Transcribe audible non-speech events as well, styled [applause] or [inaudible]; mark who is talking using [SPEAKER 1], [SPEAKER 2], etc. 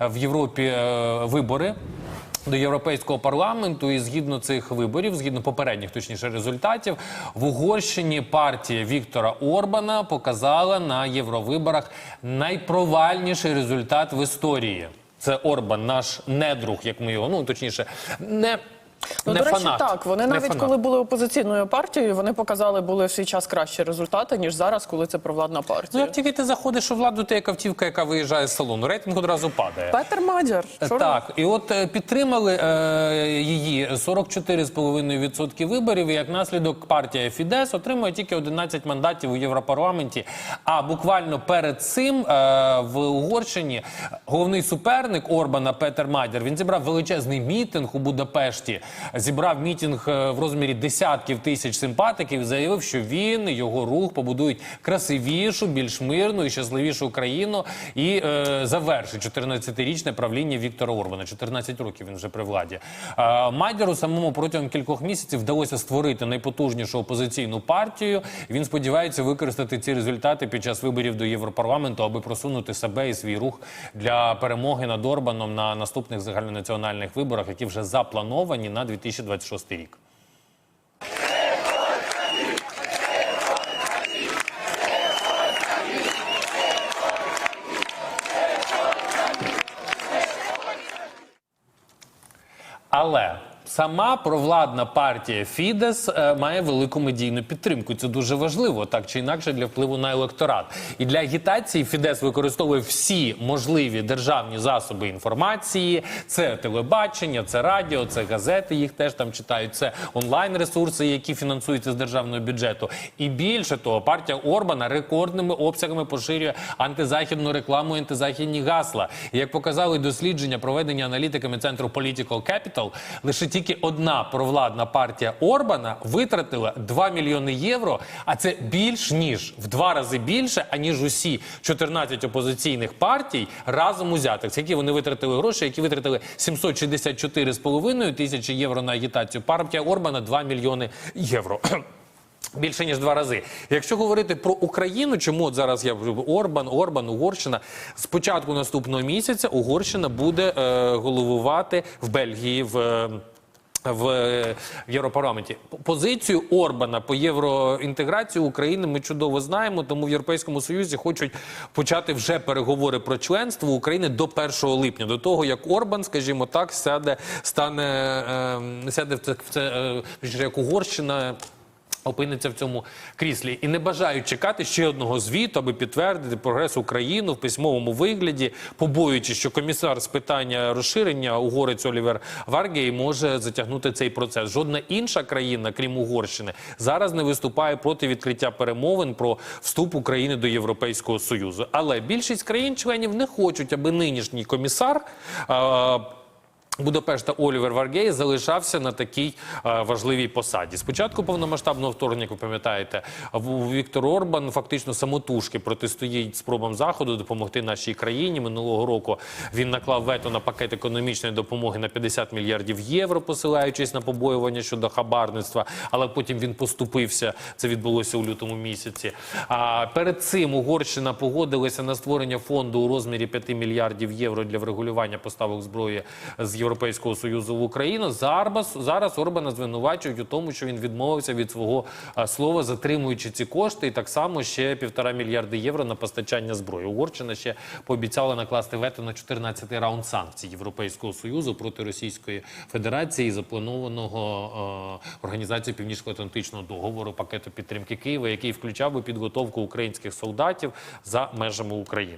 [SPEAKER 1] в Європі е, вибори. До європейського парламенту, і згідно цих виборів, згідно попередніх точніше результатів, в Угорщині партія Віктора Орбана показала на євровиборах найпровальніший результат в історії. Це Орбан, наш недруг, як ми його ну точніше, не,
[SPEAKER 2] Ну,
[SPEAKER 1] не
[SPEAKER 2] до речі,
[SPEAKER 1] фанат.
[SPEAKER 2] так. Вони
[SPEAKER 1] Не
[SPEAKER 2] навіть
[SPEAKER 1] фанат.
[SPEAKER 2] коли були опозиційною партією, вони показали були в свій час кращі результати, ніж зараз, коли це провладна
[SPEAKER 1] Ну,
[SPEAKER 2] партія.
[SPEAKER 1] як тільки ти заходиш у владу, ти як автівка, яка виїжджає з салону, рейтинг одразу падає.
[SPEAKER 2] Петер Мадяр. що
[SPEAKER 1] Так, і от е, підтримали е, її 44,5% виборів. І як наслідок партія Фідес отримує тільки 11 мандатів у Європарламенті. А буквально перед цим е, в Угорщині головний суперник Орбана Петер Мадяр він зібрав величезний мітинг у Будапешті. Зібрав мітинг е, в розмірі десятків тисяч симпатиків. Заявив, що він і його рух побудують красивішу, більш мирну і щасливішу країну і е, завершить 14-річне правління Віктора Орбана. 14 років він вже при владі. Е, Мадяру самому протягом кількох місяців вдалося створити найпотужнішу опозиційну партію. Він сподівається використати ці результати під час виборів до Європарламенту, аби просунути себе і свій рух для перемоги над Орбаном на наступних загальнонаціональних виборах, які вже заплановані на 2026 рік. Але сама провладна партія Фідес е, має велику медійну підтримку. Це дуже важливо, так чи інакше, для впливу на електорат. І для агітації Фідес використовує всі можливі державні засоби інформації. Це телебачення, це радіо, це газети. Їх теж там читають. Це онлайн-ресурси, які фінансуються з державного бюджету. І більше того, партія Орбана рекордними обсягами поширює антизахідну рекламу, антизахідні гасла. І як показали дослідження, проведені аналітиками центру Political Capital, лише тільки одна провладна партія Орбана витратила 2 мільйони євро. А це більш ніж в два рази більше, аніж усі 14 опозиційних партій разом узятих. Скільки вони витратили гроші, які витратили 764,5 тисячі євро на агітацію. Партія Орбана 2 мільйони євро. [clears throat] Більше ніж два рази. Якщо говорити про Україну, чому от зараз я Орбан, Орбан, Угорщина з початку наступного місяця Угорщина буде е, головувати в Бельгії в. В е, Європарламенті позицію Орбана по євроінтеграції України ми чудово знаємо. Тому в Європейському Союзі хочуть почати вже переговори про членство України до 1 липня, до того як Орбан, скажімо так, сяде, стане е, сяде в це, в це е, як Угорщина опиниться в цьому кріслі і не бажають чекати ще одного звіту, аби підтвердити прогрес України в письмовому вигляді, побоюючись, що комісар з питання розширення угорець Олівер Варгей може затягнути цей процес. Жодна інша країна, крім Угорщини, зараз не виступає проти відкриття перемовин про вступ України до Європейського союзу. Але більшість країн-членів не хочуть, аби нинішній комісар. Будапешта Олівер Варгей залишався на такій е, важливій посаді. Спочатку повномасштабного вторгнення, як ви пам'ятаєте, Віктор Орбан фактично самотужки протистоїть спробам заходу допомогти нашій країні. Минулого року він наклав вето на пакет економічної допомоги на 50 мільярдів євро, посилаючись на побоювання щодо хабарництва. Але потім він поступився. Це відбулося у лютому місяці. А перед цим Угорщина погодилася на створення фонду у розмірі 5 мільярдів євро для врегулювання поставок зброї з Європейського союзу в Україну. Зараз зараз Орбана звинувачують у тому, що він відмовився від свого слова, затримуючи ці кошти, і так само ще півтора мільярди євро на постачання зброї. Угорщина ще пообіцяла накласти вето на 14-й раунд санкцій Європейського союзу проти Російської Федерації, запланованого е, організацією Північно-Атлантичного договору пакету підтримки Києва, який включав би підготовку українських солдатів за межами України.